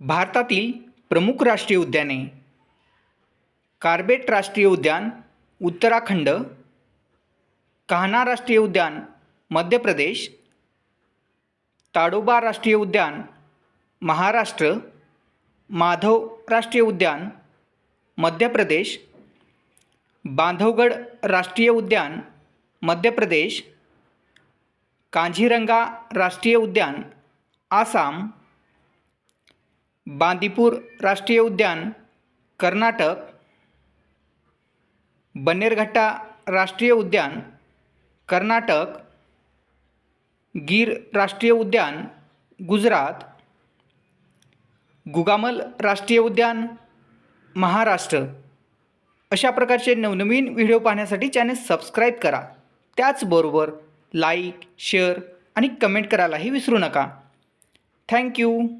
भारतातील प्रमुख राष्ट्रीय उद्याने कार्बेट राष्ट्रीय उद्यान उत्तराखंड कान्हा राष्ट्रीय उद्यान मध्य प्रदेश ताडोबा राष्ट्रीय उद्यान महाराष्ट्र माधव राष्ट्रीय उद्यान मध्य प्रदेश बांधवगड राष्ट्रीय उद्यान मध्य प्रदेश कांझीरंगा राष्ट्रीय उद्यान आसाम बांदीपूर राष्ट्रीय उद्यान कर्नाटक. बन्नेरघट्टा राष्ट्रीय उद्यान कर्नाटक. गीर राष्ट्रीय उद्यान गुजरात. गुगामल राष्ट्रीय उद्यान महाराष्ट्र. अशा प्रकारचे नवनवीन व्हिडिओ पाहण्यासाठी चॅनल सबस्क्राईब करा. त्याचबरोबर लाईक शेअर आणि कमेंट करायलाही विसरू नका. थँक्यू.